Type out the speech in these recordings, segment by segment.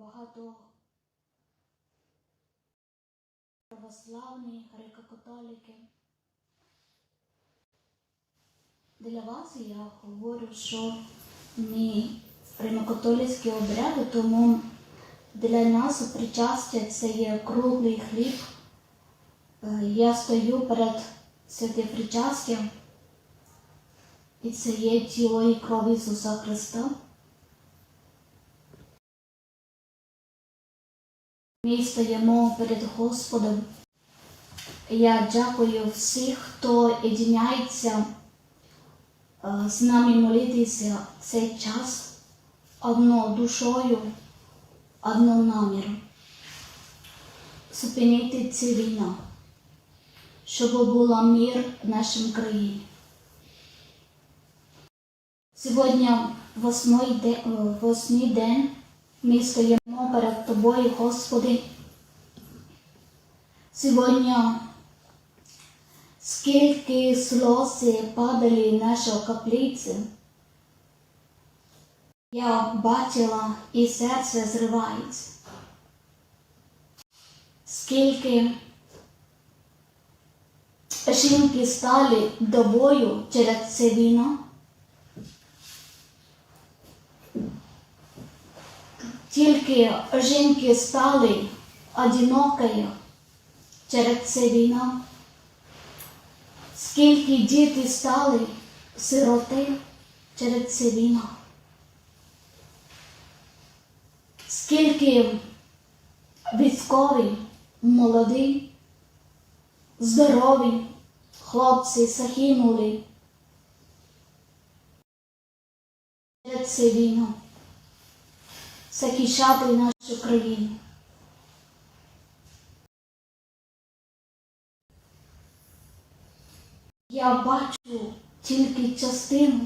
багато православні, греко-католики. Для вас я говорю, що ми римокатолицькі обряди, тому для нас причастя це є круглий хліб. Е, Я стою перед святим причастям, і це є тіло і кров Ісуса Христа. Ми стоїмо перед Господом. Я дякую всіх, хто єдиняється е, з нами молитися цей час одною душою, одним наміром. Зупинити цю війну, щоб був мир в нашій країні. Сьогодні восьмий день, день ми стоїмо Тобою, Господи. Сьогодні скільки сльози падали в нашу каплицю, я бачила і серце зривається. Скільки жінки стали до бою через цю війну, тільки жінки стали одинокою через цю війну, скільки діти стали сироти через цю війну, скільки військові, молоді, здорові хлопці загинули через цю війну захищати нашу країну. Я бачу тільки частину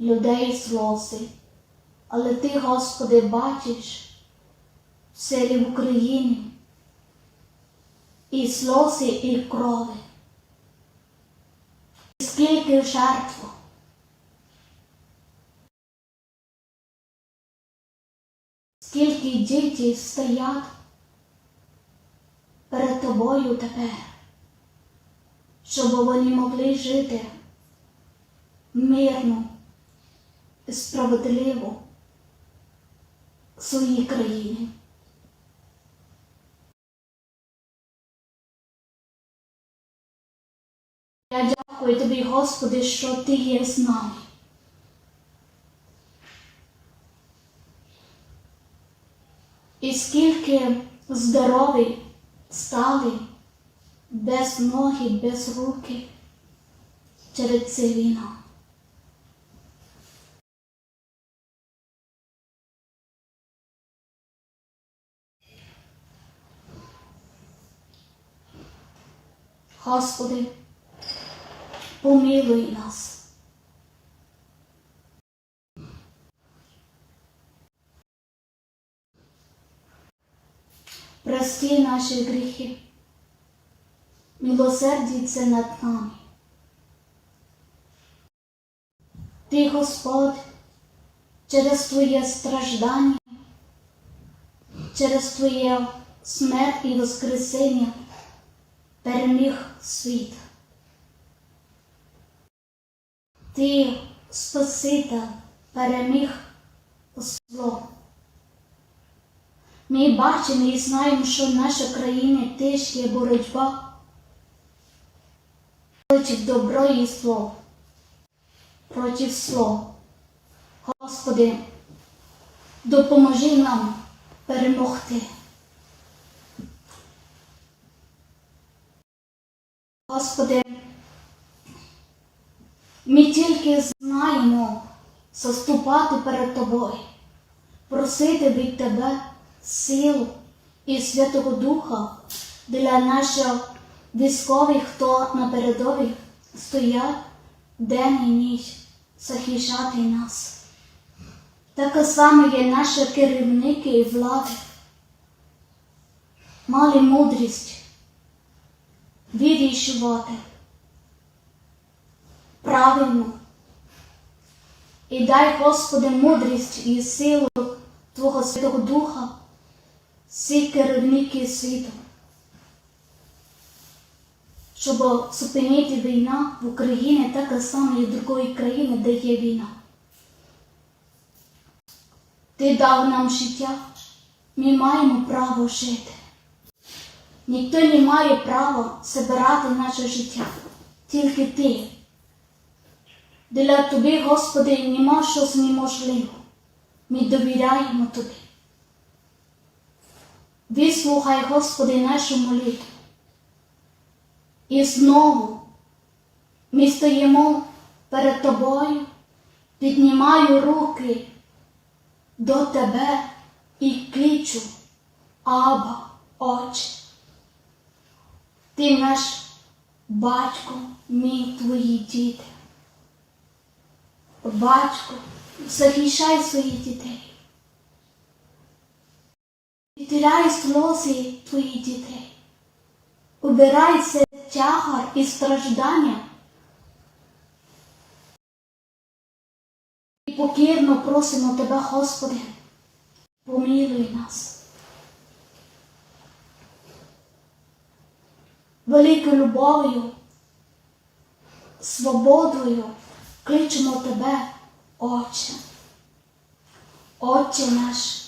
людей сльози, але ти, Господи, бачиш в Україні і сльози, і крови. Скільки жертв. Скільки дітей стоять перед тобою тепер, щоб вони могли жити мирно і справедливо в своїй країні. Я дякую тобі, Господи, що ти є з нами. І скільки здорові стали без ноги, без руки через цю війну. Господи, помилуй нас. Прости наші гріхи, милосердіться над нами. Ти, Господь, через Твоє страждання, через Твоє смерть і воскресення переміг світ. Ти, Спаситель, переміг зло. Ми бачимо і знаємо, що в нашій країні теж є боротьба проти добро і зло, проти зло. Господи, допоможи нам перемогти. Господи, ми тільки знаємо заступати перед Тобою, просити від Тебе силу і Святого Духа для наших військових, хто на передовій стоять день і ніч захищати нас. Так само є наші керівники і влади. Мали мудрість вирішувати правильно. І дай, Господи, мудрість і силу Твого Святого Духа всі керівники світу, щоб зупинити війна в Україні так само і в другої країни, де є війна. Ти дав нам життя, ми маємо право жити. Ніхто не має права забирати наше життя, тільки ти. Для тобі, Господи, нема щось неможливо. Ми довіряємо тобі. Вислухай, Господи, нашу молитву. І знову ми стоїмо перед Тобою, піднімаю руки до Тебе і кличу, Аба, Отче. Ти наш батько, ми твої діти. Батько, захищай своїх дітей. Відтирай сльози твоїх дітей. Убирай це тягар і страждання. І покірно просимо Тебе, Господи, помилуй нас. Великою любов'ю, свободою кличемо Тебе, Отче. Отче наш,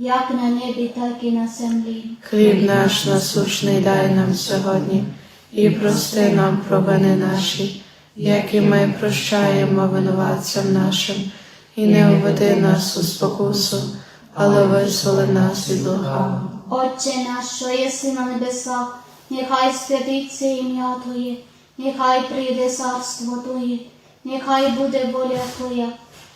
як на небі, так і на землі. Хліб наш насущний дай нам сьогодні, і прости нам провини наші, як і ми прощаємо винуватцям нашим, і не введи нас у спокусу, але визволи нас від лукавого. Отче наш, що єси на небесах, нехай святиться ім'я Твоє, нехай прийде царство Твоє, нехай буде воля Твоя,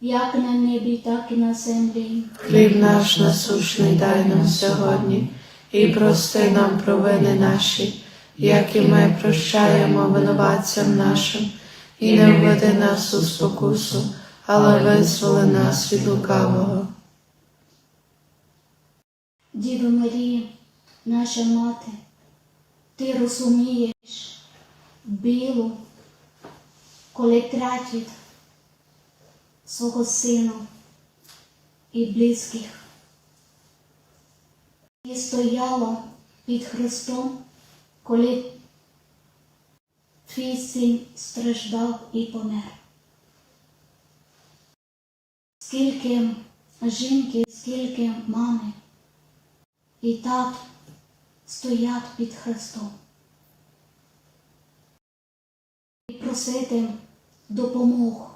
як на небі, так і на землі. Хліб наш насущний дай нам сьогодні, і прости нам провини наші, як і ми прощаємо винуватцям нашим, і не введи нас у спокусу, але визволи нас від лукавого. Діво Марія, наша мати, ти розумієш білу, коли тратить свого сина і близьких. І стояла під Христом, коли твій син страждав і помер. Скільки жінки, скільки мами і тат стоять під Христом. І просити допомогу.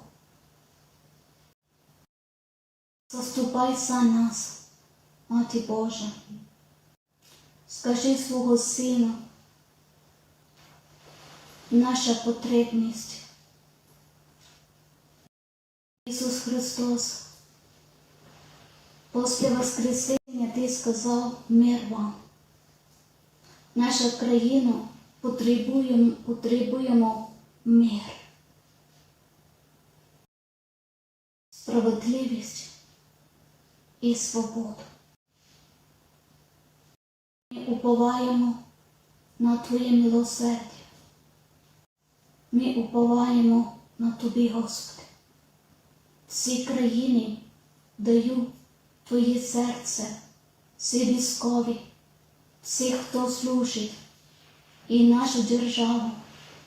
Заступай за нас, Мати Божа. Скажи свого Сина, наша потребність. Ісус Христос Після Воскресіння ти сказав мир вам. Наша країна потребує, потребуємо мир. Справедливість і свободу. Ми уповаємо на Твоє милосердя. Ми уповаємо на Тобі, Господи. Всі країни даю Твоє серце, всі військові, всі, хто служить, і нашу державу,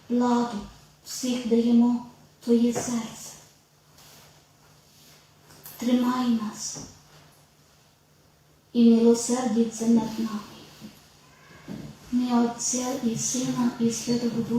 владу, всіх даємо Твоє серце. Тримай нас і милосердіться над нами. Не Отця і Сина і Святого Духа.